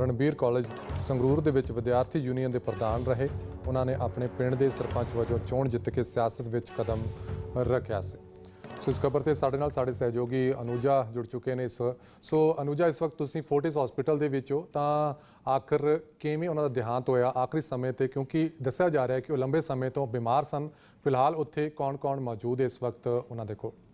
Ranbir college Sangrur ਦੇ ਵਿੱਚ ਵਿਦਿਆਰਥੀ ਯੂਨੀਅਨ ਦੇ ਪ੍ਰਧਾਨ ਰਹੇ। ਉਹਨਾਂ ਨੇ ਆਪਣੇ ਪਿੰਡ ਦੇ ਸਰਪੰਚ ਵਜੋਂ ਚੋਣ ਜਿੱਤ ਕੇ ਸਿਆਸਤ ਵਿੱਚ ਕਦਮ ਰੱਖਿਆ ਸੀ। ਸੋ ਇਸ ਖਬਰ ਤੇ ਸਾਡੇ ਨਾਲ ਸਾਡੇ ਸਹਿਯੋਗੀ ਅਨੂਜਾ ਜੁੜ ਚੁੱਕੇ ਨੇ ਇਸ ਸੋ ਅਨੂਜਾ, ਇਸ ਵਕਤ ਤੁਸੀਂ ਫੋਰਟਿਸ ਹਸਪੀਟਲ ਦੇ ਵਿੱਚ ਹੋ, ਤਾਂ ਆਖਰ ਕਿਵੇਂ ਉਹਨਾਂ ਦਾ ਦੇਹਾਂਤ ਹੋਇਆ, ਆਖਰੀ ਸਮੇਂ ਤੇ? ਕਿਉਂਕਿ ਦੱਸਿਆ ਜਾ ਰਿਹਾ ਹੈ ਕਿ ਉਹ ਲੰਬੇ ਸਮੇਂ ਤੋਂ ਬਿਮਾਰ ਸਨ। ਫਿਲਹਾਲ ਉੱਥੇ ਕੌਣ-ਕੌਣ ਮੌਜੂਦ ਹੈ ਇਸ ਵਕਤ? ਉਹਨਾਂ ਦੇ ਕੋਲ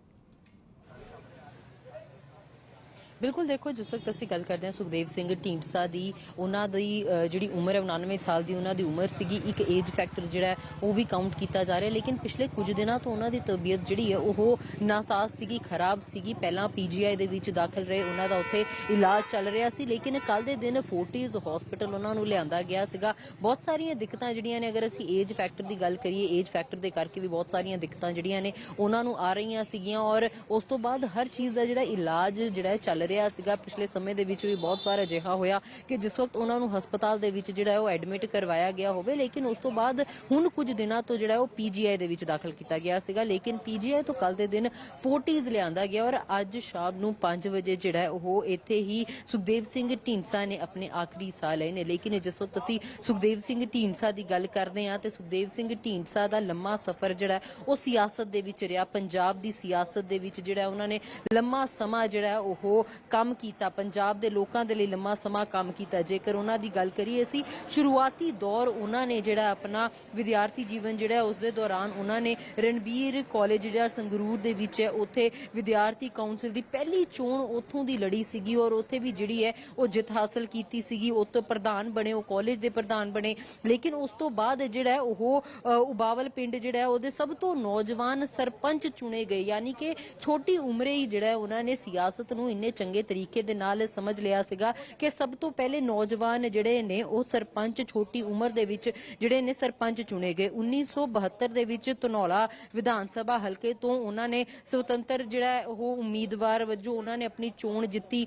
ਬਿਲਕੁਲ ਦੇਖੋ, ਜਿਸ ਵਕਤ ਅਸੀਂ ਗੱਲ ਕਰਦੇ ਹਾਂ ਸੁਖਦੇਵ ਸਿੰਘ ਢੀਂਡਸਾ ਦੀ, ਉਹਨਾਂ ਦੀ ਜਿਹੜੀ ਉਮਰ ਹੈ 99 ਸਾਲ ਦੀ, ਉਹਨਾਂ ਦੀ ਉਮਰ ਸੀਗੀ, ਇੱਕ ਏਜ ਫੈਕਟਰ ਜਿਹੜਾ ਉਹ ਵੀ ਕਾਊਂਟ ਕੀਤਾ ਜਾ ਰਿਹਾ। ਲੇਕਿਨ ਪਿਛਲੇ ਕੁਝ ਦਿਨਾਂ ਤੋਂ ਉਹਨਾਂ ਦੀ ਤਬੀਅਤ ਜਿਹੜੀ ਹੈ, ਉਹ ਨਾਸਾਜ਼ ਸੀਗੀ, ਖਰਾਬ ਸੀਗੀ। ਪਹਿਲਾਂ ਪੀਜੀਆਈ ਦੇ ਵਿੱਚ ਦਾਖਲ ਰਹੇ, ਉਹਨਾਂ ਦਾ ਉੱਥੇ ਇਲਾਜ ਚੱਲ ਰਿਹਾ ਸੀ। ਲੇਕਿਨ ਕੱਲ ਦੇ ਦਿਨ ਫੋਰਟੀਜ਼ ਹਸਪੀਟਲ ਉਹਨਾਂ ਨੂੰ ਲਿਆਂਦਾ ਗਿਆ ਸੀਗਾ। ਬਹੁਤ ਸਾਰੀਆਂ ਦਿੱਕਤਾਂ ਜਿਹੜੀਆਂ ਨੇ, ਅਗਰ ਅਸੀਂ ਏਜ ਫੈਕਟਰ ਦੀ ਗੱਲ ਕਰੀਏ ਏਜ ਫੈਕਟਰ ਦੇ ਕਰਕੇ ਵੀ ਬਹੁਤ ਸਾਰੀਆਂ ਦਿੱਕਤਾਂ ਜਿਹੜੀਆਂ ਨੇ, ਉਹਨਾਂ ਨੂੰ ਆ ਰਹੀਆਂ ਸੀਗੀਆਂ। ਔਰ ਉਸ ਤੋਂ ਬਾਅਦ ਹਰ ਚੀਜ਼ ਦਾ ਜਿਹੜਾ ਇਲਾਜ ਜਿਹੜਾ ਚੱਲ ਰਿਹਾ ਸੀਗਾ। ਪਿਛਲੇ ਸਮੇਂ ਦੇ ਵਿੱਚ ਵੀ ਬਹੁਤ ਵਾਰ ਅਜਿਹਾ ਹੋਇਆ ਕਿ ਜਿਸ ਵਕਤ ਉਹਨਾਂ ਨੂੰ ਹਸਪਤਾਲ ਦੇ ਵਿੱਚ ਜਿਹੜਾ ਉਹ ਐਡਮਿਟ ਕਰਵਾਇਆ ਗਿਆ ਹੋਵੇ, ਲੇਕਿਨ ਉਸ ਤੋਂ ਬਾਅਦ ਹੁਣ ਕੁਝ ਦਿਨਾਂ ਤੋਂ ਜਿਹੜਾ ਹੈ ਉਹ ਪੀਜੀਆਈ ਦੇ ਵਿੱਚ ਦਾਖਲ ਕੀਤਾ ਗਿਆ ਸੀਗਾ। ਲੇਕਿਨ ਪੀਜੀਆਈ ਤੋਂ ਕੱਲ ਦੇ ਦਿਨ 40s ਲਿਆਂਦਾ ਗਿਆ ਔਰ ਅੱਜ ਸ਼ਾਮ ਨੂੰ 5 ਵਜੇ ਜਿਹੜਾ ਉਹ ਇੱਥੇ ਹੀ ਸੁਖਦੇਵ ਸਿੰਘ ਢੀਂਡਸਾ ਨੇ ਆਪਣੇ ਆਖਰੀ ਸਾਹ ਲਏ ਨੇ। ਲੇਕਿਨ ਜਿਸ ਵਕਤ ਅਸੀਂ ਸੁਖਦੇਵ ਸਿੰਘ ਢੀਂਡਸਾ ਦੀ ਗੱਲ ਕਰਦੇ ਹਾਂ ਤੇ ਸੁਖਦੇਵ ਸਿੰਘ ਢੀਂਡਸਾ ਦਾ ਲੰਮਾ ਸਫ਼ਰ ਜਿਹੜਾ ਉਹ ਸਿਆਸਤ ਦੇ ਵਿੱਚ ਰਿਹਾ। ਪੰਜਾਬ ਦੀ ਸਿਆਸਤ ਦੇ ਵਿੱਚ ਜਿਹੜਾ ਉਹਨਾਂ ਨੇ ਲੰਮਾ ਸਮਾਂ ਜਿਹੜਾ ਉਹ ਕੰਮ ਕੀਤਾ, ਪੰਜਾਬ ਦੇ ਲੋਕਾਂ ਦੇ ਲਈ ਲੰਮਾ ਸਮਾਂ ਕੰਮ ਕੀਤਾ। ਜੇਕਰ ਉਹਨਾਂ ਦੀ ਗੱਲ ਕਰੀਏ ਅਸੀਂ, ਸ਼ੁਰੂਆਤੀ ਦੌਰ ਉਹਨਾਂ ਨੇ ਜਿਹੜਾ ਆਪਣਾ ਵਿਦਿਆਰਥੀ ਜੀਵਨ ਜਿਹੜਾ ਉਸ ਦੇ ਦੌਰਾਨ ਉਹਨਾਂ ਨੇ ਰਣਬੀਰ ਕਾਲਜ ਜਿਹੜਾ ਸੰਗਰੂਰ ਦੇ ਵਿੱਚ ਹੈ, ਉੱਥੇ ਵਿਦਿਆਰਥੀ ਕਾਉਂਸਲ ਦੀ ਪਹਿਲੀ ਚੋਣ ਉੱਥੋਂ ਦੀ ਲੜੀ ਸੀਗੀ ਔਰ ਉੱਥੇ ਵੀ ਜਿਹੜੀ ਹੈ ਉਹ ਜਿੱਤ ਹਾਸਲ ਕੀਤੀ ਸੀਗੀ। ਉਹ ਤੋਂ ਪ੍ਰਧਾਨ ਬਣੇ, ਉਹ ਕਾਲਜ ਦੇ ਪ੍ਰਧਾਨ ਬਣੇ। ਲੇਕਿਨ ਉਸ ਤੋਂ ਬਾਅਦ ਜਿਹੜਾ ਉਹ ਉਬਾਵਲ ਪਿੰਡ ਜਿਹੜਾ ਉਹਦੇ ਸਭ ਤੋਂ ਨੌਜਵਾਨ ਸਰਪੰਚ ਚੁਣੇ ਗਏ। ਯਾਨੀ ਕਿ ਛੋਟੀ ਉਮਰੇ ਹੀ ਜਿਹੜਾ ਉਹਨਾਂ ਨੇ ਸਿਆਸਤ ਨੂੰ ਇੰਨੇ ਚੰਗੇ ਤਰੀਕੇ ਦੇ ਨਾਲ ਸਮਝ ਲਿਆ ਸੀਗਾ ਕਿ ਸਭ ਤੋਂ ਪਹਿਲੇ ਨੌਜਵਾਨ ਜਿਹੜੇ ਨੇ ਉਹ ਸਰਪੰਚ ਛੋਟੀ ਉਮਰ ਦੇ ਵਿੱਚ ਜਿਹੜੇ ਨੇ ਸਰਪੰਚ ਚੁਣੇ ਗਏ। 1972 ਦੇ ਵਿੱਚ ਧਨੌਲਾ ਵਿਧਾਨ ਸਭਾ ਹਲਕੇ ਤੋਂ ਉਹਨਾਂ ਨੇ ਸੁਤੰਤਰ ਜਿਹੜਾ ਉਹ ਉਮੀਦਵਾਰ ਵਜੋਂ ਉਹਨਾਂ ਨੇ ਆਪਣੀ ਚੋਣ ਜਿੱਤੀ।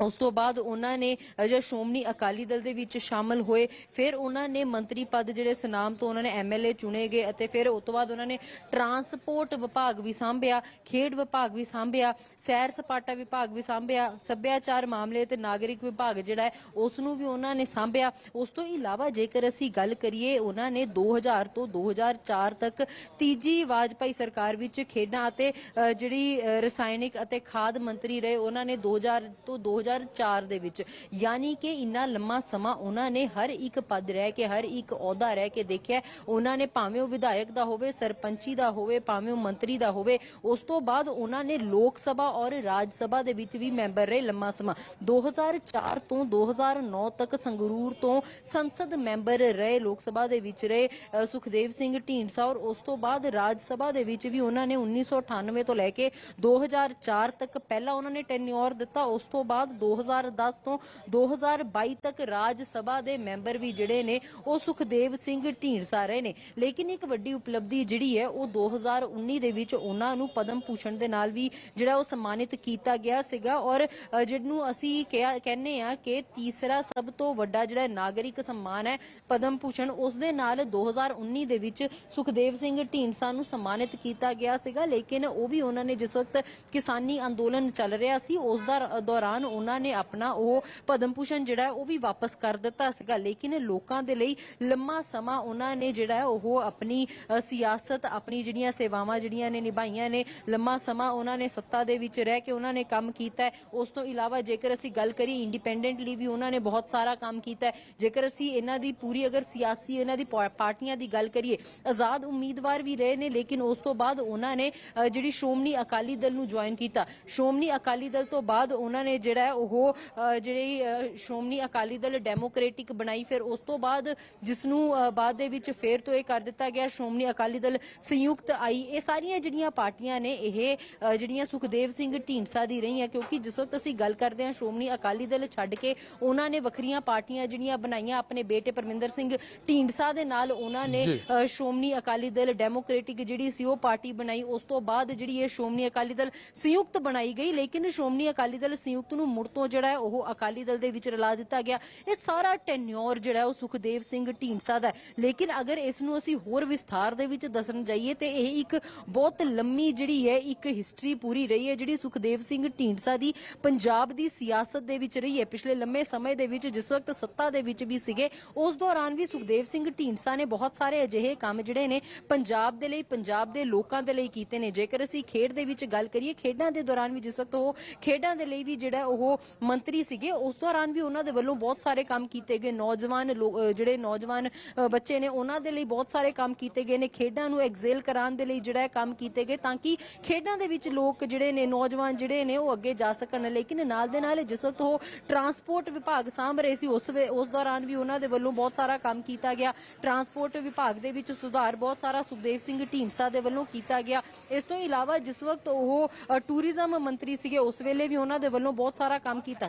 ਉਸ ਤੋਂ ਬਾਅਦ ਉਹਨਾਂ ਨੇ ਅਜਾ ਸ਼੍ਰੋਮਣੀ ਅਕਾਲੀ ਦਲ ਦੇ ਵਿੱਚ ਸ਼ਾਮਲ ਹੋਏ, ਫਿਰ ਉਹਨਾਂ ਨੇ ਮੰਤਰੀ ਪਦ ਜਿਹੜੇ ਸਨਾਮ ਤੋਂ ਉਹਨਾਂ ਨੇ ਐਮਐਲਏ ਚੁਣੇ ਗਏ ਅਤੇ ਫਿਰ ਉਸ ਤੋਂ ਬਾਅਦ ਉਹਨਾਂ ਨੇ ਟਰਾਂਸਪੋਰਟ ਵਿਭਾਗ ਵੀ ਸੰਭਿਆ, ਖੇਡ ਵਿਭਾਗ ਵੀ ਸੰਭਿਆ, ਸੈਰ ਸਪਾਟਾ ਵਿਭਾਗ ਵੀ ਸੰਭਿਆ, ਸੱਭਿਆਚਾਰ ਮਾਮਲੇ ਤੇ ਨਾਗਰਿਕ ਵਿਭਾਗ ਜਿਹੜਾ ਹੈ, ਉਸ ਨੂੰ ਵੀ ਉਹਨਾਂ ਨੇ ਸੰਭਿਆ। ਉਸ ਤੋਂ ਇਲਾਵਾ ਜੇਕਰ ਅਸੀਂ ਗੱਲ ਕਰੀਏ, ਉਹਨਾਂ ਨੇ 2000 ਤੋਂ 2004 ਤੱਕ ਤੀਜੀ ਵਾਜਪਾਈ ਸਰਕਾਰ ਵਿੱਚ ਖੇਡਾਂ ਅਤੇ ਜਿਹੜੀ ਰਸਾਇਣਿਕ ਅਤੇ ਖਾਦ ਮੰਤਰੀ ਰਹੇ, ਉਹਨਾਂ ਨੇ 2000 ਤੋਂ 2004 ਦੇ ਵਿੱਚ। ਯਾਨੀ ਕਿ ਇੰਨਾ ਲੰਮਾ ਸਮਾਂ ਉਹਨਾਂ ਨੇ ਹਰ ਇੱਕ ਪਦ ਰਹਿ ਕੇ, ਹਰ ਇੱਕ ਅਹੁਦਾ ਰਹਿ ਕੇ ਦੇਖਿਆ। ਉਹਨਾਂ ਨੇ ਭਾਵੇਂ ਉਹ ਵਿਧਾਇਕ ਦਾ ਹੋਵੇ, ਸਰਪੰਚੀ ਦਾ ਹੋਵੇ, ਭਾਵੇਂ ਉਹ ਮੰਤਰੀ ਦਾ ਹੋਵੇ, ਉਸ ਤੋਂ ਬਾਅਦ ਉਹਨਾਂ ਨੇ ਲੋਕ ਸਭਾ ਔਰ ਰਾਜ ਸਭਾ ਦੇ ਵਿੱਚ ਵੀ ਮੈਂਬਰ ਰਹੇ ਲੰਮਾ ਸਮਾਂ। 2004 ਤੋਂ 2009 ਤੱਕ ਸੰਗਰੂਰ ਤੋਂ ਸੰਸਦ ਮੈਂਬਰ ਰਹੇ, ਲੋਕ ਸਭਾ ਦੇ ਵਿੱਚ ਰਹੇ ਸੁਖਦੇਵ ਸਿੰਘ ਢੀਂਡਸਾ ਔਰ ਉਸ ਤੋਂ ਬਾਅਦ ਰਾਜ ਸਭਾ ਦੇ ਵਿੱਚ ਵੀ ਉਹਨਾਂ ਨੇ 1998 ਤੋਂ ਲੈ ਕੇ 2004 ਤੱਕ ਪਹਿਲਾਂ ਉਹਨਾਂ ਨੇ ਟੈਨਿਓਰ ਦਿੱਤਾ। ਉਸ ਤੋਂ ਬਾਅਦ 2010 ਤੋਂ 2022 ਤੱਕ ਰਾਜ ਸਭਾ ਦੇ ਮੈਂਬਰ ਵੀ ਜਿਹੜੇ ਨੇ, ਉਹ ਸੁਖਦੇਵ ਸਿੰਘ ਢੀਂਡਸਾ ਰਹੇ ਨੇ। ਲੇਕਿਨ ਇੱਕ ਵੱਡੀ ਉਪਲਬਧੀ ਜਿਹੜੀ ਹੈ, ਉਹ 2019 ਦੇ ਵਿੱਚ ਉਹਨਾਂ ਨੂੰ ਪਦਮ ਭੂਸ਼ਣ ਦੇ ਨਾਲ ਵੀ ਜਿਹੜਾ ਉਹ ਸਨਮਾਨਿਤ ਕੀਤਾ ਗਿਆ ਸੀਗਾ। ਔਰ ਜਿਹਨੂੰ ਅਸੀਂ ਕਹਿੰਨੇ ਆ ਕਿ ਤੀਸਰਾ ਸਭ ਤੋਂ ਵੱਡਾ ਜਿਹੜਾ ਨਾਗਰਿਕ ਸਨਮਾਨ ਹੈ, ਪਦਮ ਭੂਸ਼ਣ, ਉਸ ਦੇ ਨਾਲ 2019 ਦੇ ਵਿੱਚ ਸੁਖਦੇਵ ਸਿੰਘ ਢੀਂਡਸਾ ਨੂੰ ਸਨਮਾਨਿਤ ਕੀਤਾ ਗਿਆ ਸੀਗਾ। ਲੇਕਿਨ ਉਹ ਵੀ ਉਹਨਾਂ ਨੇ ਜਿਸ ਵਕਤ ਕਿਸਾਨੀ ਅੰਦੋਲਨ ਚੱਲ ਰਿਹਾ ਸੀ, ਉਸ ਦਾ ਦੌਰਾਨ ਉਹਨਾਂ ਨੇ ਆਪਣਾ ਉਹ ਪਦਮ ਭੂਸ਼ਣ ਜਿਹੜਾ ਉਹ ਵੀ ਵਾਪਸ ਕਰ ਦਿੱਤਾ ਸੀਗਾ। ਲੇਕਿਨ ਲੋਕਾਂ ਦੇ ਲਈ ਲੰਮਾ ਸਮਾਂ ਉਹਨਾਂ ਨੇ ਜਿਹੜਾ ਉਹ ਆਪਣੀ ਸਿਆਸਤ, ਆਪਣੀ ਜਿਹੜੀਆਂ ਸੇਵਾਵਾਂ ਜਿਹੜੀਆਂ ਨੇ ਨਿਭਾਈਆਂ ਨੇ, ਲੰਮਾ ਸਮਾਂ ਉਹਨਾਂ ਨੇ ਸੱਤਾ ਦੇ ਵਿੱਚ ਰਹਿ ਕੇ ਉਹਨਾਂ ਨੇ ਕੰਮ ਕੀਤਾ ਉਸ ਤੋਂ ਇਲਾਵਾ ਜੇਕਰ ਅਸੀਂ ਗੱਲ ਕਰੀਏ ਇੰਡੀਪੈਂਡੈਂਟਲੀ ਵੀ ਉਹਨਾਂ ਨੇ ਬਹੁਤ ਸਾਰਾ ਕੰਮ ਕੀਤਾ ਜੇਕਰ ਅਸੀਂ ਇਹਨਾਂ ਦੀ ਪੂਰੀ ਅਗਰ ਸਿਆਸੀ ਇਹਨਾਂ ਦੀ ਪਾਰਟੀਆਂ ਦੀ ਗੱਲ ਕਰੀਏ, ਆਜ਼ਾਦ ਉਮੀਦਵਾਰ ਵੀ ਰਹੇ ਨੇ, ਲੇਕਿਨ ਉਸ ਤੋਂ ਬਾਅਦ ਉਹਨਾਂ ਨੇ ਜਿਹੜੀ ਸ਼੍ਰੋਮਣੀ ਅਕਾਲੀ ਦਲ ਨੂੰ ਜੁਆਇਨ ਕੀਤਾ। ਸ਼੍ਰੋਮਣੀ ਅਕਾਲੀ ਦਲ ਤੋਂ ਬਾਅਦ ਉਹਨਾਂ ਨੇ ਜਿਹੜਾ ਹੈ। ਉਹ ਜਿਹੜੀ ਸ਼੍ਰੋਮਣੀ ਅਕਾਲੀ ਦਲ ਡੈਮੋਕ੍ਰੈਟਿਕ ਬਣਾਈ ਫਿਰ ਉਸ ਤੋਂ ਬਾਅਦ ਜਿਸ ਨੂੰ ਬਾਅਦ ਦੇ ਵਿੱਚ ਫੇਰ ਤੋਂ ਇਹ ਕਰ ਦਿੱਤਾ ਗਿਆ ਸ਼੍ਰੋਮਣੀ ਅਕਾਲੀ ਦਲ ਸੰਯੁਕਤ ਆਈ। ਇਹ ਸਾਰੀਆਂ ਜਿਹੜੀਆਂ ਪਾਰਟੀਆਂ ਨੇ ਇਹ ਜਿਹੜੀਆਂ ਸੁਖਦੇਵ ਸਿੰਘ ਢੀਂਡਸਾ ਦੀ ਰਹੀਆਂ ਕਿਉਂਕਿ ਜਿਸ ਵਕਤ ਅਸੀਂ ਗੱਲ ਕਰਦੇ ਹਾਂ ਸ਼੍ਰੋਮਣੀ ਅਕਾਲੀ ਦਲ ਛੱਡ ਕੇ ਉਹਨਾਂ ਨੇ ਵੱਖਰੀਆਂ ਪਾਰਟੀਆਂ ਜਿਹੜੀਆਂ ਬਣਾਈਆਂ ਆਪਣੇ ਬੇਟੇ ਪਰਮਿੰਦਰ ਸਿੰਘ ਢੀਂਡਸਾ ਦੇ ਨਾਲ ਉਹਨਾਂ ਨੇ ਸ਼੍ਰੋਮਣੀ ਅਕਾਲੀ ਦਲ ਡੈਮੋਕ੍ਰੈਟਿਕ ਜਿਹੜੀ ਸੀ ਉਹ ਪਾਰਟੀ ਬਣਾਈ। ਉਸ ਤੋਂ ਬਾਅਦ ਜਿਹੜੀ ਇਹ ਸ਼੍ਰੋਮਣੀ ਅਕਾਲੀ ਦਲ ਸੰਯੁਕਤ ਬਣਾਈ ਗਈ ਲੇਕਿਨ ਸ਼੍ਰੋਮਣੀ ਅਕਾਲੀ ਦਲ ਸੰਯੁਕਤ ਨੂੰ ਮੁੜ ਤੋਂ ਜਿਹੜਾ ਹੈ ਉਹ ਅਕਾਲੀ ਦਲ ਦੇ ਵਿੱਚ ਰਲਾ ਦਿੱਤਾ ਗਿਆ। ਇਹ ਸਾਰਾ ਟੈਨਿਓਰ ਜਿਹੜਾ ਉਹ ਸੁਖਦੇਵ ਸਿੰਘ ਢੀਂਡਸਾ ਦਾ ਲੇਕਿਨ ਅਗਰ ਇਸ ਨੂੰ ਅਸੀਂ ਹੋਰ ਵਿਸਥਾਰ ਦੇ ਵਿੱਚ ਦੱਸਣ ਜਾਈਏ ਤੇ ਇਹ ਇੱਕ ਬਹੁਤ ਲੰਮੀ ਜਿਹੜੀ ਹੈ ਇੱਕ ਹਿਸਟਰੀ ਪੂਰੀ ਰਹੀ ਹੈ, ਜਿਹੜੀ ਸੁਖਦੇਵ ਸਿੰਘ ਢੀਂਡਸਾ ਦੀ ਪੰਜਾਬ ਦੀ ਸਿਆਸਤ ਦੇ ਵਿੱਚ ਰਹੀ ਹੈ। ਪਿਛਲੇ ਲੰਮੇ ਸਮੇਂ ਦੇ ਵਿੱਚ ਜਿਸ ਵਕਤ ਸੱਤਾ ਦੇ ਵਿੱਚ ਵੀ ਸੀਗੇ, ਉਸ ਦੌਰਾਨ ਵੀ ਸੁਖਦੇਵ ਸਿੰਘ ਢੀਂਡਸਾ ਨੇ ਬਹੁਤ ਸਾਰੇ ਅਜਿਹੇ ਕੰਮ ਜਿਹੜੇ ਨੇ ਪੰਜਾਬ ਦੇ ਲਈ, ਪੰਜਾਬ ਦੇ ਲੋਕਾਂ ਦੇ ਲਈ ਕੀਤੇ ਨੇ। ਜੇਕਰ ਅਸੀਂ ਖੇਡ ਦੇ ਵਿੱਚ ਗੱਲ ਕਰੀਏ, ਖੇਡਾਂ ਦੇ ਦੌਰਾਨ ਵੀ ਜਿਸ ਵਕਤ ਉਹ ਖੇਡਾਂ ਦੇ ਲਈ ਵੀ ਜਿਹੜਾ ਉਹ ਮੰਤਰੀ ਸੀਗੇ। ਉਸ ਦੌਰਾਨ ਵੀ ਉਹਨਾਂ ਦੇ ਵੱਲੋਂ ਬਹੁਤ ਸਾਰੇ ਕੰਮ ਕੀਤੇ ਗਏ। ਨੌਜਵਾਨ ਜਿਹੜੇ ਨੌਜਵਾਨ ਬੱਚੇ ਨੇ, ਉਹਨਾਂ ਦੇ ਲਈ ਬਹੁਤ ਸਾਰੇ ਕੰਮ ਕੀਤੇ ਗਏ ਨੇ। ਖੇਡਾਂ ਨੂੰ ਐਗਜ਼ੇਲ ਕਰਾਉਣ ਦੇ ਲਈ ਜਿਹੜਾ ਕੰਮ ਕੀਤੇ ਗਏ ਤਾਂ ਕਿ ਖੇਡਾਂ ਦੇ ਵਿੱਚ ਲੋਕ ਜਿਹੜੇ ਨੇ, ਨੌਜਵਾਨ ਜਿਹੜੇ ਨੇ, ਉਹ ਅੱਗੇ ਜਾ ਸਕਣ। ਲੇਕਿਨ ਨਾਲ ਦੇ ਨਾਲ ਜਿਸ ਵਕਤ ਉਹ ਟਰਾਂਸਪੋਰਟ ਵਿਭਾਗ ਸਾਂਭ ਰਹੇ ਸੀ, ਉਸ ਵੇ- ਉਸ ਦੌਰਾਨ ਵੀ ਉਹਨਾਂ ਦੇ ਵੱਲੋਂ ਬਹੁਤ ਸਾਰਾ ਕੰਮ ਕੀਤਾ ਗਿਆ। ਟਰਾਂਸਪੋਰਟ ਵਿਭਾਗ ਦੇ ਵਿੱਚ ਸੁਧਾਰ ਬਹੁਤ ਸਾਰਾ ਸੁਖਦੇਵ ਸਿੰਘ ਢੀਂਡਸਾ ਦੇ ਵੱਲੋਂ ਕੀਤਾ ਗਿਆ। ਇਸ ਤੋਂ ਇਲਾਵਾ ਜਿਸ ਵਕਤ ਉਹ ਟੂਰਿਜ਼ਮ ਮੰਤਰੀ ਸੀਗੇ, ਉਸ ਵੇਲੇ ਵੀ ਉਹਨਾਂ ਦੇ ਵੱਲੋਂ ਬਹੁਤ ਸਾਰਾ ਕੰਮ ਕੀਤਾ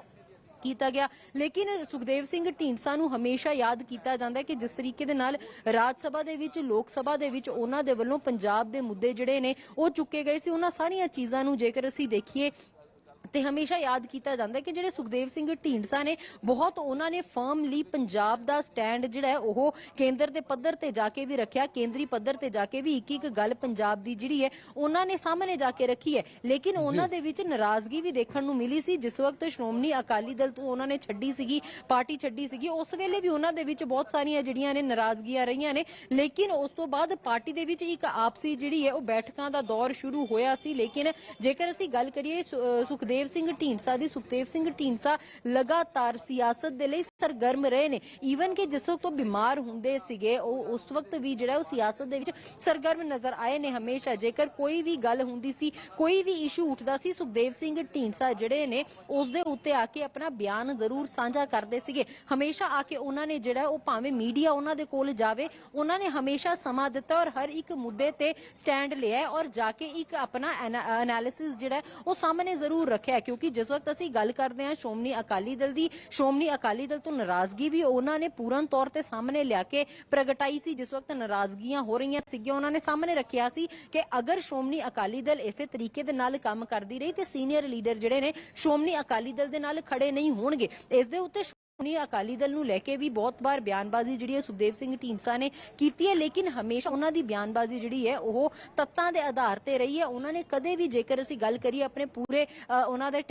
ਕੀਤਾ ਗਿਆ। ਲੇਕਿਨ ਸੁਖਦੇਵ ਸਿੰਘ ਢੀਂਡਸਾ ਨੂੰ ਹਮੇਸ਼ਾ ਯਾਦ ਕੀਤਾ ਜਾਂਦਾ ਹੈ ਕਿ ਜਿਸ ਤਰੀਕੇ ਦੇ ਨਾਲ ਰਾਜ ਸਭਾ ਦੇ ਵਿੱਚ, ਲੋਕ ਸਭਾ ਦੇ ਵਿੱਚ ਉਹਨਾਂ ਦੇ ਵੱਲੋਂ ਪੰਜਾਬ ਦੇ ਮੁੱਦੇ ਜਿਹੜੇ ਨੇ ਉਹ ਚੁੱਕੇ ਗਏ ਸੀ। ਉਹਨਾਂ ਸਾਰੀਆਂ ਚੀਜ਼ਾਂ ਨੂੰ ਜੇਕਰ ਅਸੀਂ ਦੇਖੀਏ ਤੇ ਹਮੇਸ਼ਾ ਯਾਦ ਕੀਤਾ ਜਾਂਦਾ ਕਿ ਜਿਹੜੇ ਸੁਖਦੇਵ ਸਿੰਘ ਢੀਂਡਸਾ ਨੇ ਬਹੁਤ ਉਹਨਾਂ ਨੇ ਫਰਮਲੀ ਪੰਜਾਬ ਦਾ ਸਟੈਂਡ ਜਿਹੜਾ ਹੈ ਉਹ ਕੇਂਦਰ ਦੇ ਪੱਧਰ ਤੇ ਜਾ ਕੇ ਵੀ ਰੱਖਿਆ ਕੇਂਦਰੀ ਪੱਧਰ ਤੇ ਜਾ ਕੇ ਵੀ ਇੱਕ ਇੱਕ ਗੱਲ ਪੰਜਾਬ ਦੀ ਜਿਹੜੀ ਹੈ ਉਹਨਾਂ ਨੇ ਸਾਹਮਣੇ ਜਾ ਕੇ ਰੱਖੀ ਹੈ। ਲੇਕਿਨ ਉਹਨਾਂ ਦੇ ਵਿੱਚ ਨਾਰਾਜ਼ਗੀ ਵੀ ਦੇਖਣ ਨੂੰ ਮਿਲੀ ਸੀ। ਜਿਸ ਵਕਤ ਸ਼੍ਰੋਮਣੀ ਅਕਾਲੀ ਦਲ ਤੋਂ ਉਹਨਾਂ ਨੇ ਛੱਡੀ ਸੀਗੀ ਪਾਰਟੀ ਛੱਡੀ ਸੀਗੀ ਉਸ ਵੇਲੇ ਵੀ ਉਹਨਾਂ ਦੇ ਵਿੱਚ ਬਹੁਤ ਸਾਰੀਆਂ ਜਿਹੜੀਆਂ ਨੇ ਨਾਰਾਜ਼ਗੀਆਂ ਰਹੀਆਂ ਨੇ। ਲੇਕਿਨ ਉਸ ਤੋਂ ਬਾਅਦ ਪਾਰਟੀ ਦੇ ਵਿੱਚ ਇੱਕ ਆਪਸੀ ਜਿਹੜੀ ਹੈ ਉਹ ਬੈਠਕਾਂ ਦਾ ਦੌਰ ਸ਼ੁਰੂ ਹੋਇਆ ਸੀ। ਲੇਕਿਨ ਜੇਕਰ ਅਸੀਂ ਗੱਲ ਕਰੀਏ ਸੁ- ਅਹ ਸੁਖਦੇਵ ਸਿੰਘ ਢੀਂਡਸਾ ਦੀ ਸੁਖਦੇਵ ਸਿੰਘ ਢੀਂਡਸਾ ਲਗਾਤਾਰ ਸਿਆਸਤ ਦੇ ਲਈ ਸਰਗਰਮ ਰਹੇ ਨੇ। ਈਵਨ ਕਿ ਜਿਸ ਵਕਤ ਉਹ ਬਿਮਾਰ ਹੁੰਦੇ ਸੀਗੇ, ਉਹ ਉਸ ਵਕਤ ਵੀ ਜਿਹੜਾ ਉਹ ਸਿਆਸਤ ਦੇ ਵਿੱਚ ਸਰਗਰਮ ਨਜ਼ਰ ਆਏ ਨੇ ਹਮੇਸ਼ਾ। ਜੇਕਰ ਕੋਈ ਵੀ ਗੱਲ ਹੁੰਦੀ ਸੀ, ਕੋਈ ਵੀ ਇਸ਼ੂ ਉੱਠਦਾ ਸੀ, ਸੁਖਦੇਵ ਸਿੰਘ ਢੀਂਡਸਾ ਜਿਹੜੇ ਨੇ, ਉਸ ਦੇ ਉੱਤੇ ਆ ਕੇ ਆਪਣਾ ਬਿਆਨ ਜ਼ਰੂਰ ਸਾਂਝਾ ਕਰਦੇ ਸੀਗੇ। ਹਮੇਸ਼ਾ ਆ ਕੇ ਉਹਨਾਂ ਨੇ ਜਿਹੜਾ ਉਹ ਭਾਵੇਂ ਮੀਡੀਆ ਉਹਨਾਂ ਦੇ ਕੋਲ ਜਾਵੇ, ਉਹਨਾਂ ਨੇ ਹਮੇਸ਼ਾ ਸਮਾਂ ਦਿੱਤਾ ਔਰ ਹਰ ਇੱਕ ਮੁੱਦੇ ਤੇ ਸਟੈਂਡ ਲਿਆ ਔਰ ਜਾ ਕੇ ਇੱਕ ਆਪਣਾ ਐਨਾਲਿਸਿਸ ਜਿਹੜਾ ਉਹ ਸਾਹਮਣੇ ਜ਼ਰੂਰ ਰੱਖਿਆ ਕਿਉਂਕਿ ਜਿਸ ਵਕਤ ਅਸੀਂ ਗੱਲ ਕਰਦੇ ਹਾਂ, ਸ਼੍ਰੋਮਣੀ ਅਕਾਲੀ ਦਲ ਦੀ, ਸ਼੍ਰੋਮਣੀ ਅਕਾਲੀ ਦਲ ਤੋਂ ਨਾਰਾਜ਼ਗੀ ਵੀ ਉਹਨਾਂ ਨੇ ਪੂਰਨ ਤੌਰ ਤੇ ਸਾਹਮਣੇ ਲਿਆ ਕੇ ਪ੍ਰਗਟਾਈ ਸੀ। ਜਿਸ ਵਕਤ ਨਾਰਾਜ਼ਗੀਆਂ ਹੋ ਰਹੀਆਂ ਸੀਗੀਆਂ, ਉਹਨਾਂ ਨੇ ਸਾਹਮਣੇ ਰੱਖਿਆ ਸੀ ਕਿ ਅਗਰ ਸ਼੍ਰੋਮਣੀ ਅਕਾਲੀ ਦਲ ਇਸੇ ਤਰੀਕੇ ਦੇ ਨਾਲ ਕੰਮ ਕਰਦੀ ਰਹੀ ਤੇ ਸੀਨੀਅਰ ਲੀਡਰ ਜਿਹੜੇ ਨੇ ਸ਼੍ਰੋਮਣੀ ਅਕਾਲੀ ਦਲ ਦੇ ਨਾਲ ਖੜੇ ਨਹੀਂ ਹੋਣਗੇ, ਇਸ ਦੇ ਉੱਤੇ ਸ਼੍ਰੋਮਣੀ ਅਕਾਲੀ ਦਲ ਨੂੰ ਲੈ ਕੇ ਵੀ ਬਹੁਤ ਵਾਰ ਬਿਆਨਬਾਜ਼ੀ ਜਿਹੜੀ ਹੈ ਸੁਖਦੇਵ ਸਿੰਘ ਢੀਂਡਸਾ ਨੇ ਕੀਤੀ ਹੈ ਲੇਕਿਨ ਹਮੇਸ਼ਾ ਉਹਨਾਂ ਦੀ ਬਿਆਨਬਾਜ਼ੀ ਜਿਹੜੀ ਹੈ ਉਹ ਤੱਤਾਂ ਦੇ ਆਧਾਰ ਤੇ ਰਹੀ ਹੈ। ਉਹਨਾਂ ਨੇ ਕਦੇ ਵੀ ਜੇਕਰ ਅਸੀਂ ਗੱਲ ਕਰੀਏ ਆਪਣੇ ਪੂਰੇ ਉਹਨਾਂ ਦੇ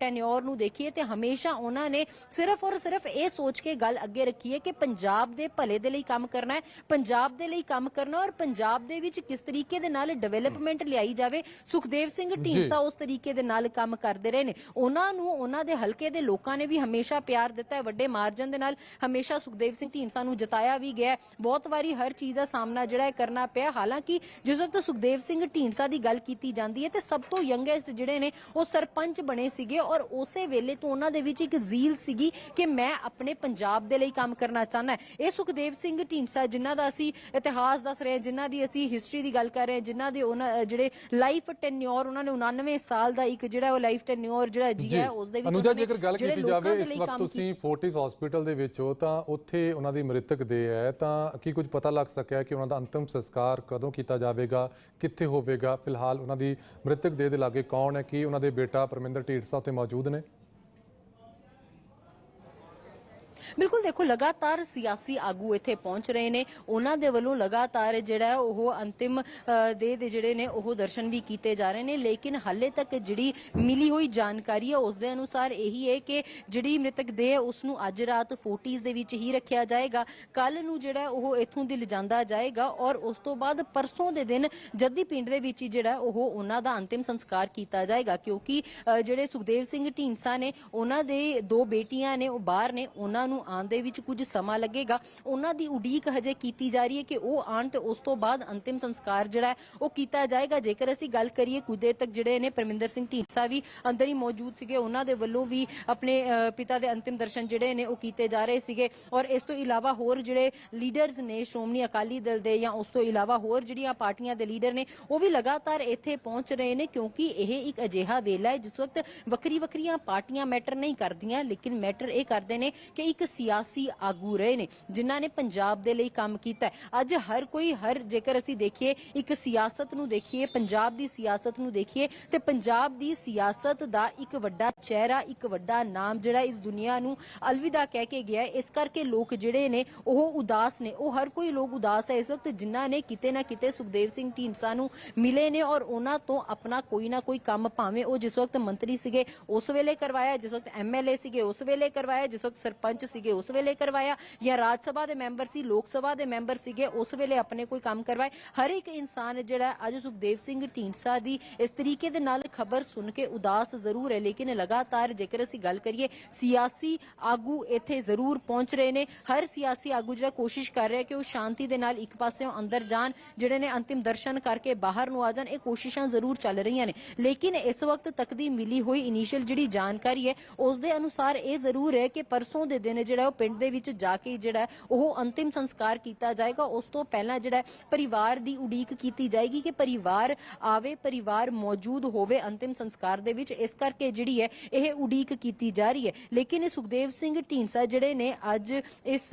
ਟੈਨਿਓਰ ਨੂੰ ਦੇਖੀਏ ਤੇ ਹਮੇਸ਼ਾ ਉਹਨਾਂ ਨੇ ਸਿਰਫ ਔਰ ਸਿਰਫ ਇਹ ਸੋਚ ਕੇ ਗੱਲ ਅੱਗੇ ਰੱਖੀ ਹੈ ਕਿ ਪੰਜਾਬ ਦੇ ਭਲੇ ਦੇ ਲਈ ਕੰਮ ਕਰਨਾ ਹੈ ਪੰਜਾਬ ਦੇ ਲਈ ਕੰਮ ਕਰਨਾ ਔਰ ਪੰਜਾਬ ਦੇ ਵਿੱਚ ਕਿਸ ਤਰੀਕੇ ਦੇ ਨਾਲ ਡਿਵੈਲਪਮੈਂਟ ਲਿਆਈ ਜਾਵੇ। ਸੁਖਦੇਵ ਸਿੰਘ ਢੀਂਡਸਾ ਉਸ ਤਰੀਕੇ ਦੇ ਨਾਲ ਕੰਮ ਕਰਦੇ ਰਹੇ ਨੇ। ਉਹਨਾਂ ਨੂੰ ਉਹਨਾਂ ਦੇ ਹਲਕੇ ਦੇ ਲੋਕਾਂ ਨੇ ਵੀ ਹਮੇਸ਼ਾ ਪਿਆਰ ਦਿੱਤਾ ਹੈ ਵੱਡੇ ਮਾਰਜਨ ਦੇ ਨਾਲ ਹਮੇਸ਼ਾ ਸੁਖਦੇਵ ਸਿੰਘ ਢੀਂਡਸਾ ਨੂੰ ਜਿਤਾਇਆ ਵੀ ਗਿਆ। ਬਹੁਤ ਵਾਰੀ ਹਰ ਚੀਜ਼ ਦਾ ਸਾਹਮਣਾ ਜਿਹੜਾ ਹੈ ਕਰਨਾ ਪਿਆ ਹਾਲਾਂਕਿ ਜਿਸ ਵਕਤ ਸੁਖਦੇਵ ਸਿੰਘ ਢੀਂਡਸਾ ਦੀ ਗੱਲ ਕੀਤੀ ਜਾਂਦੀ ਹੈ ਤੇ ਸਭ ਤੋਂ ਯੰਗੈਸਟ ਜਿਹੜੇ ਨੇ ਉਹ ਸਰਪੰਚ ਬਣੇ ਸੀਗੇ ਔਰ ਉਸੇ ਵੇਲੇ ਤੋਂ ਉਹਨਾਂ ਦੇ ਵਿੱਚ ਇੱਕ ਜ਼ੀਲ ਸੀਗੀ ਕਿ ਮੈਂ ਆਪਣੇ ਪੰਜਾਬ ਦੇ ਲਈ ਕੰਮ ਕਰਨਾ ਚਾਹੁੰਦਾ ਇਹ ਸੁਖਦੇਵ ਸਿੰਘ ਢੀਂਡਸਾ ਜਿਨ੍ਹਾਂ ਦਾ ਅਸੀਂ ਇਤਿਹਾਸ ਦੱਸ ਰਹੇ ਜਿਨ੍ਹਾਂ ਦੀ ਅਸੀਂ ਹਿਸਟਰੀ ਦੀ ਗੱਲ ਕਰ ਰਹੇ ਜਿਨ੍ਹਾਂ ਦੇ ਉਹਨਾਂ ਜਿਹੜੇ ਲਾਈਫ ਟੈਨਿਓਰ ਉਹਨਾਂ ਨੇ 99 ਸਾਲ ਦਾ ਇੱਕ ਜਿਹੜਾ ਉਹ ਲਾਈਫ ਟੈਨਿਓਰ ਜਿਹੜਾ ਜੀ ਜੀਆ ਉਸ ਦੇ ਵਿੱਚ ਅਨੁਜਾ ਜੇਕਰ ਗੱਲ ਕੀਤੀ ਜਾਵੇ ਇਸ ਵਕਤ ਤੁਸੀਂ ਫੋਰਟਿਸ ਹਸਪੀਟਲ ਦੇ ਵਿੱਚੋਂ ਤਾਂ ਉੱਥੇ ਉਹਨਾਂ ਦੀ ਮ੍ਰਿਤਕ ਦੇ ਹੈ। ਤਾਂ ਕੀ ਕੁਝ ਪਤਾ ਲੱਗ ਸਕਿਆ ਕਿ ਉਹਨਾਂ ਦਾ ਅੰਤਿਮ ਸੰਸਕਾਰ ਕਦੋਂ ਕੀਤਾ ਜਾਵੇਗਾ, ਕਿੱਥੇ ਹੋਵੇਗਾ? ਫਿਲਹਾਲ ਉਹਨਾਂ ਦੀ ਮ੍ਰਿਤਕ ਦੇਹ ਦੇ ਲਾਗੇ ਕੌਣ ਹੈ? ਕੀ ਉਹਨਾਂ ਦੇ ਬੇਟਾ ਪਰਮਿੰਦਰ ਢੀਡਸਾ ਉੱਥੇ ਮੌਜੂਦ ਨੇ? ਬਿਲਕੁਲ ਦੇਖੋ ਲਗਾਤਾਰ ਸਿਆਸੀ ਆਗੂ ਇੱਥੇ ਪਹੁੰਚ ਰਹੇ ਨੇ। ਉਹਨਾਂ ਦੇ ਵੱਲੋਂ ਲਗਾਤਾਰ ਜਿਹੜਾ ਉਹ ਅੰਤਿਮ ਅ, ਦੇ ਦੇ ਜਿਹੜੇ ਨੇ ਉਹ ਦਰਸ਼ਨ ਵੀ ਕੀਤੇ ਜਾ ਰਹੇ ਨੇ। ਲੇਕਿਨ ਹਾਲੇ ਤੱਕ ਜਿਹੜੀ ਮਿਲੀ ਹੋਈ ਜਾਣਕਾਰੀ ਹੈ ਉਸ ਦੇ ਅਨੁਸਾਰ ਇਹੀ ਹੈ ਕਿ ਜਿਹੜੀ ਮ੍ਰਿਤਕ ਦੇਹ ਹੈ ਉਸ ਨੂੰ ਅੱਜ ਰਾਤ ਫੋਰਟੀਜ਼ ਦੇ ਵਿੱਚ ਹੀ ਰੱਖਿਆ ਜਾਏਗਾ। ਕੱਲ ਨੂੰ ਜਿਹੜਾ ਉਹ ਇੱਥੋਂ ਦੀ ਲਿਜਾਂਦਾ ਜਾਏਗਾ ਔਰ ਉਸ ਤੋਂ ਬਾਅਦ ਪਰਸੋਂ ਦੇ ਦਿਨ ਜੱਦੀ ਪਿੰਡ ਦੇ ਵਿੱਚ ਹੀ ਜਿਹੜਾ ਉਹ ਉਹਨਾਂ ਦਾ ਅੰਤਿਮ ਸੰਸਕਾਰ ਕੀਤਾ ਜਾਏਗਾ। ਕਿਉਂਕਿ ਜਿਹੜੇ ਸੁਖਦੇਵ ਸਿੰਘ ਢੀਂਡਸਾ ਨੇ ਉਹਨਾਂ ਦੇ ਦੋ ਬੇਟੀਆਂ ਨੇ ਉਹ ਬਾਹਰ ਨੇ ਉਹਨਾਂ ਨੂੰ ਆਉਣ ਦੇ ਵਿੱਚ ਕੁਝ ਸਮਾਂ ਲੱਗੇਗਾ। ਉਹਨਾਂ ਦੀ ਉਡੀਕ ਹਜੇ ਕੀਤੀ ਜਾ ਰਹੀ ਹੈ ਕਿ ਉਹ ਆਉਣ ਤੇ ਉਸ ਤੋਂ ਬਾਅਦ ਅੰਤਿਮ ਸੰਸਕਾਰ ਜਿਹੜਾ ਉਹ ਕੀਤਾ ਜਾਏਗਾ। ਜੇਕਰ ਅਸੀਂ ਗੱਲ ਕਰੀਏ ਕੁਝ ਦੇਰ ਤੱਕ ਜਿਹੜੇ ਨੇ ਪਰਮਿੰਦਰ ਸਿੰਘ ਢੀਂਡਸਾ ਵੀ ਅੰਦਰ ਹੀ ਮੌਜੂਦ ਸੀਗੇ, ਉਹਨਾਂ ਦੇ ਵੱਲੋਂ ਵੀ ਆਪਣੇ ਪਿਤਾ ਦੇ ਅੰਤਿਮ ਦਰਸ਼ਨ ਜਿਹੜੇ ਨੇ ਉਹ ਕੀਤੇ ਜਾ ਰਹੇ ਸੀਗੇ। ਔਰ ਇਸ ਤੋਂ ਇਲਾਵਾ ਹੋਰ ਜਿਹੜੇ ਲੀਡਰਸ ਨੇ ਸ਼੍ਰੋਮਣੀ ਅਕਾਲੀ ਦਲ ਦੇ ਜਾਂ ਉਸ ਤੋਂ ਇਲਾਵਾ ਹੋਰ ਜਿਹੜੀਆਂ ਪਾਰਟੀਆਂ ਦੇ ਲੀਡਰ ਨੇ, ਉਹ ਵੀ ਲਗਾਤਾਰ ਇੱਥੇ ਪਹੁੰਚ ਰਹੇ ਨੇ ਕਿਉਂਕਿ ਇਹ ਇੱਕ ਅਜਿਹਾ ਵੇਲਾ ਹੈ, ਜਿਸ ਵਕਤ ਵੱਖਰੀ ਵੱਖਰੀਆਂ ਪਾਰਟੀਆਂ ਮੈਟਰ ਨਹੀਂ ਕਰਦੀਆਂ, ਲੇਕਿਨ ਮੈਟਰ ਇਹ ਕਰਦੇ ਨੇ ਕਿ ਇੱਕ ਸਿਆਸੀ ਆਗੂ ਰਹੇ ਨੇ, ਜਿਨ੍ਹਾਂ ਨੇ ਪੰਜਾਬ ਦੇ ਲਈ ਕੰਮ ਕੀਤਾ ਅੱਜ ਹਰ ਕੋਈ, ਹਰ ਜੇਕਰ ਅਸੀਂ ਦੇਖੀਏ, ਇੱਕ ਸਿਆਸਤ ਨੂੰ ਦੇਖੀਏ, ਪੰਜਾਬ ਦੀ ਸਿਆਸਤ ਨੂੰ ਦੇਖੀਏ, ਤੇ ਪੰਜਾਬ ਦੀ ਸਿਆਸਤ ਦਾ ਇੱਕ ਵੱਡਾ ਚਿਹਰਾ, ਇੱਕ ਵੱਡਾ ਨਾਮ ਜਿਹੜਾ ਇਸ ਦੁਨੀਆ ਨੂੰ ਅਲਵਿਦਾ ਕਹਿ ਕੇ ਗਿਆ ਇਸ ਕਰਕੇ ਲੋਕ ਜਿਹੜੇ ਨੇ, ਉਹ ਉਦਾਸ ਨੇ। ਉਹ ਹਰ ਕੋਈ ਲੋਕ ਉਦਾਸ ਹੈ। ਇਸ ਵਕਤ ਜਿਨ੍ਹਾਂ ਨੇ ਕਿਤੇ ਨਾ ਕਿਤੇ ਸੁਖਦੇਵ ਸਿੰਘ ਢੀਂਡਸਾ ਨੂੰ ਮਿਲੇ ਨੇ ਔਰ ਉਹਨਾਂ ਤੋਂ ਆਪਣਾ ਕੋਈ ਨਾ ਕੋਈ ਕੰਮ ਭਾਵੇਂ ਉਹ ਜਿਸ ਵਕਤ ਮੰਤਰੀ ਸੀਗੇ, ਉਸ ਵੇਲੇ ਕਰਵਾਇਆ, ਜਿਸ ਵਕਤ ਐਮਐਲਏ ਸੀਗੇ, ਉਸ ਵੇਲੇ ਕਰਵਾਇਆ, ਜਿਸ ਵਕਤ ਸਰਪੰਚ ਸੀ ਸੀਗੇ, ਉਸ ਵੇਲੇ ਕਰਵਾਇਆ ਜਾਂ ਰਾਜ ਸਭਾ ਦੇ ਮੈਂਬਰ ਸੀ, ਲੋਕ ਸਭਾ ਦੇ ਮੈਂਬਰ ਸੀਗੇ, ਉਸ ਵੇਲੇ ਆਪਣੇ ਕੋਈ ਕੰਮ ਕਰਵਾਏ। ਹਰ ਇੱਕ ਇਨਸਾਨ ਜਿਹੜਾ ਅੱਜ ਸੁਖਦੇਵ ਸਿੰਘ ਢੀਂਡਸਾ ਦੀ ਇਸ ਤਰੀਕੇ ਦੇ ਨਾਲ ਖਬਰ ਸੁਣ ਕੇ ਉਦਾਸ ਜ਼ਰੂਰ ਹੈ, ਲੇਕਿਨ ਲਗਾਤਾਰ ਜੇਕਰ ਅਸੀਂ ਗੱਲ ਕਰੀਏ, ਸਿਆਸੀ ਆਗੂ ਇੱਥੇ ਜ਼ਰੂਰ ਪਹੁੰਚ ਰਹੇ ਨੇ। ਹਰ ਸਿਆਸੀ ਆਗੂ ਜਿਹੜਾ ਕੋਸ਼ਿਸ਼ ਕਰ ਰਿਹਾ ਕਿ ਉਹ ਸ਼ਾਂਤੀ ਦੇ ਨਾਲ ਇੱਕ ਪਾਸਿਓਂ ਅੰਦਰ ਜਾਣ, ਜਿਹੜੇ ਨੇ ਅੰਤਿਮ ਦਰਸ਼ਨ ਕਰਕੇ ਬਾਹਰ ਨੂੰ ਆ ਜਾਣ, ਇਹ ਕੋਸ਼ਿਸ਼ਾਂ ਜ਼ਰੂਰ ਚੱਲ ਰਹੀਆਂ ਨੇ। ਲੇਕਿਨ ਇਸ ਵਕਤ ਤੱਕ ਦੀ ਮਿਲੀ ਹੋਈ ਇਨੀਸ਼ੀਅਲ ਜਿਹੜੀ ਜਾਣਕਾਰੀ ਹੈ, ਉਸ ਦੇ ਅਨੁਸਾਰ ਇਹ ਜ਼ਰੂਰ ਹੈ ਕਿ ਪਰਸੋਂ ਦੇ ਦਿਨ ਜਿਹੜਾ ਉਹ ਪਿੰਡ ਦੇ ਵਿੱਚ ਜਾ ਕੇ ਜਿਹੜਾ ਉਹ ਅੰਤਿਮ ਸੰਸਕਾਰ ਕੀਤਾ ਜਾਏਗਾ। ਉਸ ਤੋਂ ਪਹਿਲਾਂ ਜਿਹੜਾ ਪਰਿਵਾਰ ਦੀ ਉਡੀਕ ਕੀਤੀ ਜਾਏਗੀ ਕਿ ਪਰਿਵਾਰ ਆਵੇ ਪਰਿਵਾਰ ਮੌਜੂਦ ਹੋਵੇ ਅੰਤਿਮ ਸੰਸਕਾਰ ਦੇ ਵਿੱਚ। ਇਸ ਕਰਕੇ ਜਿਹੜੀ ਹੈ ਇਹ ਉਡੀਕ ਕੀਤੀ ਜਾ ਰਹੀ ਹੈ। ਲੇਕਿਨ ਸੁਖਦੇਵ ਸਿੰਘ ਢੀਂਡਸਾ ਜਿਹੜੇ ਨੇ ਅੱਜ ਇਸ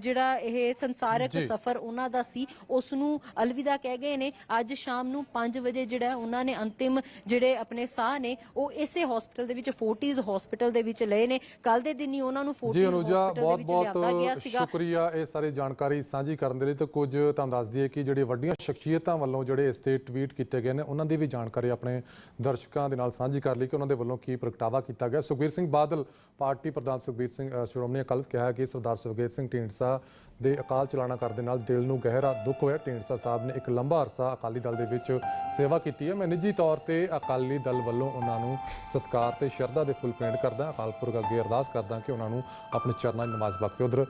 ਜਿਹੜਾ ਇਹ ਸੰਸਾਰਕ। ਸਫ਼ਰ ਉਹਨਾਂ ਦਾ ਸੀ ਉਸ ਨੂੰ ਅਲਵਿਦਾ ਕਹਿ ਗਏ ਨੇ। ਅੱਜ ਸ਼ਾਮ ਨੂੰ 5 ਵਜੇ ਜਿਹੜਾ ਉਹਨਾਂ ਨੇ ਅੰਤਿਮ ਜਿਹੜੇ ਆਪਣੇ ਸਾਹ ਨੇ ਉਹ ਇਸੇ ਹਸਪੀਟਲ ਦੇ ਵਿੱਚ ਫੋਰਟੀਜ਼ ਹਸਪੀਟਲ ਦੇ ਵਿੱਚ ਲਏ ਨੇ। ਕੱਲ ਦੇ ਦਿਨ ਹੀ ਉਹਨਾਂ ਨੂੰ ਜੀ ਦੇ ਬਹੁਤ ਬਹੁਤ ਸ਼ੁਕਰੀਆ ਇਹ ਸਾਰੀ ਜਾਣਕਾਰੀ ਸਾਂਝੀ ਕਰਨ ਦੇ ਲਈ। ਤੇ ਕੁਝ ਤੁਹਾਨੂੰ ਦੱਸ ਦਈਏ ਕਿ ਜਿਹੜੇ ਵੱਡੀਆਂ ਸ਼ਖਸੀਅਤਾਂ ਵੱਲੋਂ ਜਿਹੜੇ ਇਸ ਤੇ ਟਵੀਟ ਕੀਤੇ ਗਏ ਨੇ ਉਹਨਾਂ ਦੀ ਵੀ ਜਾਣਕਾਰੀ ਆਪਣੇ ਦਰਸ਼ਕਾਂ ਦੇ ਨਾਲ ਸਾਂਝੀ ਕਰ ਲਈ ਕਿ ਉਹਨਾਂ ਦੇ ਵੱਲੋਂ ਕੀ ਪ੍ਰਗਟਾਵਾ ਕੀਤਾ ਗਿਆ। ਸੁਖਬੀਰ ਸਿੰਘ ਬਾਦਲ ਪਾਰਟੀ ਪ੍ਰਧਾਨ ਸੁਖਬੀਰ ਸਿੰਘ ਸ਼੍ਰੋਮਣੀ ਅਕਾਲੀ ਕਿਹਾ ਕਿ ਸਰਦਾਰ ਸੁਖਬੀਰ ਸਿੰਘ ਢੀਂਡਸਾ ਦੇ ਅਕਾਲ ਚਲਾਣਾ ਕਰਨ ਦੇ ਨਾਲ ਦਿਲ ਨੂੰ ਗਹਿਰਾ ਦੁੱਖ ਹੋਇਆ। ਢੀਂਡਸਾ ਸਾਹਿਬ ਨੇ ਇੱਕ ਲੰਬਾ ਅਰਸਾ ਅਕਾਲੀ ਦਲ ਦੇ ਵਿੱਚ ਸੇਵਾ ਕੀਤੀ ਹੈ। ਮੈਂ ਨਿੱਜੀ ਤੌਰ ਤੇ ਅਕਾਲੀ ਦਲ ਵੱਲੋਂ ਉਹਨਾਂ ਨੂੰ ਸਤਿਕਾਰ ਤੇ ਸ਼ਰਧਾ ਦੇ ਫੁੱਲ ਭੇਂਟ ਕਰਦਾ। ਅਕਾਲ ਪੁਰਖ ਅੱਗੇ ਅਰਦਾਸ ਕਰਦਾ ਕਿ ਉਹਨਾਂ ਨੂੰ ਆਪਣੇ ਚਰਨਾਂ 'ਚ ਨਮਾਜ਼ ਬਖਸ਼ੇ ਉਧਰ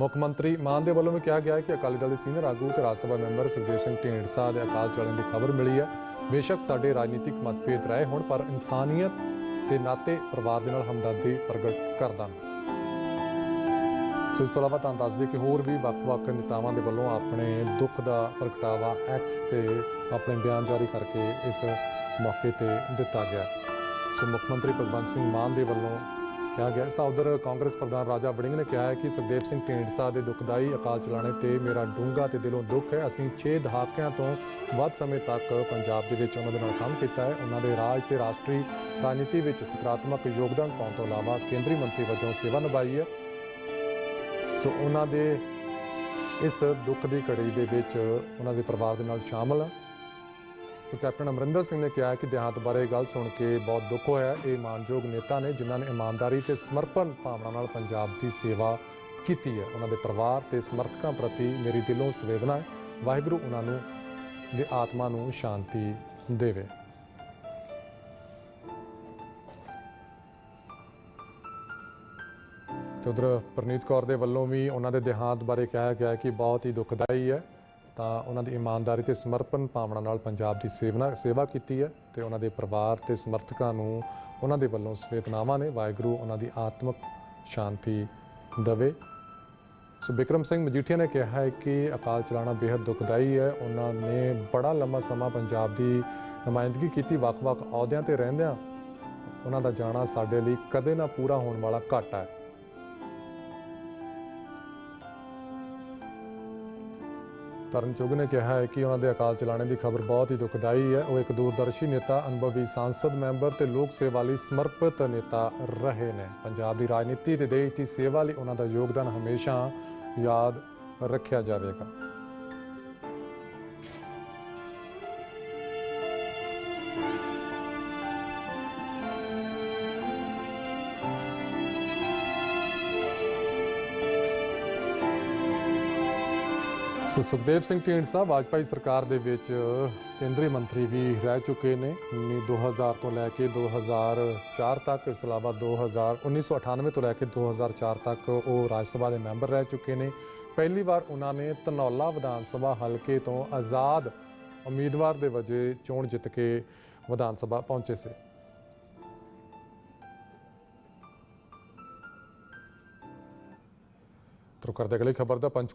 ਮੁੱਖ ਮੰਤਰੀ ਮਾਨ ਦੇ ਵੱਲੋਂ ਵੀ ਕਿਹਾ ਗਿਆ ਹੈ ਕਿ ਅਕਾਲੀ ਦਲ ਦੇ ਸੀਨੀਅਰ ਆਗੂ ਤੇ ਰਾਜ ਸਭਾ ਮੈਂਬਰ ਸੁਖਦੇਵ ਸਿੰਘ ਢੀਂਡਸਾ ਦੇ ਅਕਾਲ ਚਲਾਣੇ ਦੀ ਖਬਰ ਮਿਲੀ ਹੈ। ਬੇਸ਼ੱਕ ਸਾਡੇ ਰਾਜਨੀਤਿਕ ਮਤਭੇਦ ਰਹੇ ਹੋਣ, ਪਰ ਇਨਸਾਨੀਅਤ ਦੇ ਨਾਤੇ ਪਰਿਵਾਰ ਦੇ ਨਾਲ ਹਮਦਰਦੀ ਪ੍ਰਗਟ ਕਰਦਾ। ਸੋ ਇਸ ਤੋਂ ਇਲਾਵਾ ਤੁਹਾਨੂੰ ਦੱਸ ਦਈਏ ਕਿ ਹੋਰ ਵੀ ਵੱਖ-ਵੱਖ ਨੇਤਾਵਾਂ ਦੇ ਵੱਲੋਂ ਆਪਣੇ ਦੁੱਖ ਦਾ ਪ੍ਰਗਟਾਵਾ ਐਕਸ ਤੇ ਆਪਣੇ ਬਿਆਨ ਜਾਰੀ ਕਰਕੇ ਇਸ ਮੌਕੇ ਤੇ ਦਿੱਤਾ ਗਿਆ। ਸੋ ਮੁੱਖ ਮੰਤਰੀ ਭਗਵੰਤ ਸਿੰਘ ਮਾਨ ਦੇ ਵੱਲੋਂ ਕਿਹਾ ਗਿਆ। ਤਾਂ ਉਧਰ ਕਾਂਗਰਸ ਪ੍ਰਧਾਨ ਰਾਜਾ ਵੜਿੰਗ ਨੇ ਕਿਹਾ ਹੈ ਕਿ ਸੁਖਦੇਵ ਸਿੰਘ ਢੀਂਡਸਾ ਦੇ ਦੁਖਦਾਈ ਅਕਾਲ ਚਲਾਣੇ ਤੇ ਮੇਰਾ ਡੂੰਘਾ ਤੇ ਦਿਲੋਂ ਦੁੱਖ ਹੈ। ਅਸੀਂ 6 ਦਹਾਕਿਆਂ ਤੋਂ ਵੱਧ ਸਮੇਂ ਤੱਕ ਪੰਜਾਬ ਦੇ ਵਿੱਚ ਉਹਨਾਂ ਦੇ ਨਾਲ ਕੰਮ ਕੀਤਾ ਹੈ। ਉਹਨਾਂ ਦੇ ਰਾਜ ਤੇ ਰਾਸ਼ਟਰੀ ਰਾਜਨੀਤੀ ਵਿੱਚ ਸਕਾਰਾਤਮਕ ਯੋਗਦਾਨ ਪਾਉਣ ਤੋਂ ਇਲਾਵਾ ਕੇਂਦਰੀ ਮੰਤਰੀ ਵਜੋਂ ਸੇਵਾ ਨਿਭਾਈ ਹੈ। ਸੋ ਉਹਨਾਂ ਦੇ ਇਸ ਦੁੱਖ ਦੀ ਘੜੀ ਦੇ ਵਿੱਚ ਉਹਨਾਂ ਦੇ ਪਰਿਵਾਰ ਦੇ ਨਾਲ ਸ਼ਾਮਲ ਹਾਂ। ਸੋ ਕੈਪਟਨ ਅਮਰਿੰਦਰ ਸਿੰਘ ਨੇ ਕਿਹਾ ਕਿ ਦੇਹਾਂਤ ਬਾਰੇ ਗੱਲ ਸੁਣ ਕੇ ਬਹੁਤ ਦੁੱਖ ਹੋਇਆ ਇਹ ਮਾਨਯੋਗ ਨੇਤਾ ਨੇ ਜਿਨ੍ਹਾਂ ਨੇ ਇਮਾਨਦਾਰੀ ਤੇ ਸਮਰਪਣ ਭਾਵਨਾ ਨਾਲ ਪੰਜਾਬ ਦੀ ਸੇਵਾ ਕੀਤੀ ਹੈ। ਉਹਨਾਂ ਦੇ ਪਰਿਵਾਰ ਤੇ ਸਮਰਥਕਾਂ ਪ੍ਰਤੀ ਮੇਰੀ ਦਿਲੋਂ ਸੰਵੇਦਨਾ ਹੈ। ਵਾਹਿਗੁਰੂ ਉਹਨਾਂ ਨੂੰ ਦੇ ਆਤਮਾ ਨੂੰ ਸ਼ਾਂਤੀ ਦੇਵੇ। ਤੇ ਉਧਰ ਪ੍ਰਨੀਤ ਕੌਰ ਦੇ ਵੱਲੋਂ ਵੀ ਉਹਨਾਂ ਦੇ ਦੇਹਾਂਤ ਬਾਰੇ ਕਿਹਾ ਗਿਆ ਕਿ ਬਹੁਤ ਹੀ ਦੁਖਦਾਈ ਹੈ। ਤਾਂ ਉਹਨਾਂ ਦੀ ਇਮਾਨਦਾਰੀ ਤੇ ਸਮਰਪਣ ਭਾਵਨਾ ਨਾਲ ਪੰਜਾਬ ਦੀ ਸੇਵਨਾ ਸੇਵਾ ਕੀਤੀ ਹੈ ਤੇ ਉਹਨਾਂ ਦੇ ਪਰਿਵਾਰ ਤੇ ਸਮਰਥਕਾਂ ਨੂੰ ਉਹਨਾਂ ਦੇ ਵੱਲੋਂ ਸਵੇਤਨਾਵਾਂ ਨੇ। ਵਾਹਿਗੁਰੂ ਉਹਨਾਂ ਦੀ ਆਤਮਿਕ ਸ਼ਾਂਤੀ ਦਵੇ। ਸੋ ਬਿਕਰਮ ਸਿੰਘ ਮਜੀਠੀਆ ਨੇ ਕਿਹਾ ਹੈ ਕਿ ਅਕਾਲ ਚਲਾਣਾ ਬੇहद ਦੁਖਦਾਈ ਹੈ। ਉਹਨਾਂ ਨੇ ਬੜਾ ਲੰਮਾ ਸਮਾਂ ਪੰਜਾਬ ਦੀ ਨੁਮਾਇੰਦਗੀ ਕੀਤੀ। ਵੱਖ-ਵੱਖ ਅਹੁਦਿਆਂ ਤੇ ਰਹਿੰਦਿਆਂ ਉਹਨਾਂ ਦਾ ਜਾਣਾ ਸਾਡੇ ਲਈ ਕਦੇ ਨਾ ਪੂਰਾ ਹੋਣ ਵਾਲਾ ਘਾਟਾ ਹੈ। ਤਰਨ ਚੁੱਗ ਨੇ ਕਿਹਾ ਹੈ ਕਿ ਉਹਨਾਂ ਦੇ ਅਕਾਲ ਚਲਾਣੇ ਦੀ ਖਬਰ ਬਹੁਤ ਹੀ ਦੁਖਦਾਈ ਹੈ। ਉਹ ਇੱਕ ਦੂਰਦਰਸ਼ੀ ਨੇਤਾ, ਅਨੁਭਵੀ ਸੰਸਦ ਮੈਂਬਰ ਤੇ ਲੋਕ ਸੇਵਾ ਲਈ ਸਮਰਪਿਤ ਨੇਤਾ ਰਹੇ ਨੇ। ਪੰਜਾਬ ਦੀ ਰਾਜਨੀਤੀ ਤੇ ਦੇਸ਼ ਦੀ ਸੇਵਾ ਲਈ ਉਹਨਾਂ ਦਾ ਯੋਗਦਾਨ ਹਮੇਸ਼ਾ ਯਾਦ ਰੱਖਿਆ ਜਾਵੇਗਾ। ਸੁਖਦੇਵ ਸਿੰਘ ਢੀਂਡਸਾ ਵਾਜਪਾਈ ਸਰਕਾਰ ਦੇ ਵਿੱਚ ਕੇਂਦਰੀ ਮੰਤਰੀ ਵੀ ਰਹਿ ਚੁੱਕੇ ਨੇ। 2000 ਤੋਂ ਲੈ ਕੇ 2004 ਤੱਕ, ਇਸ ਤੋਂ ਇਲਾਵਾ 2000 1998 ਤੋਂ ਲੈ ਕੇ 2004 ਤੱਕ ਉਹ ਰਾਜ ਸਭਾ ਦੇ ਮੈਂਬਰ ਰਹਿ ਚੁੱਕੇ ਨੇ। ਪਹਿਲੀ ਵਾਰ ਉਹਨਾਂ ਨੇ ਧਨੌਲਾ ਵਿਧਾਨ ਸਭਾ ਹਲਕੇ ਤੋਂ ਆਜ਼ਾਦ ਉਮੀਦਵਾਰ ਦੇ ਵਜੇ ਚੋਣ ਜਿੱਤ ਕੇ ਵਿਧਾਨ ਸਭਾ ਪਹੁੰਚੇ ਸੀ। ਤਰੋ ਕਰਦੇ ਅਗਲੀ ਖਬਰ ਦਾ ਪੰਚ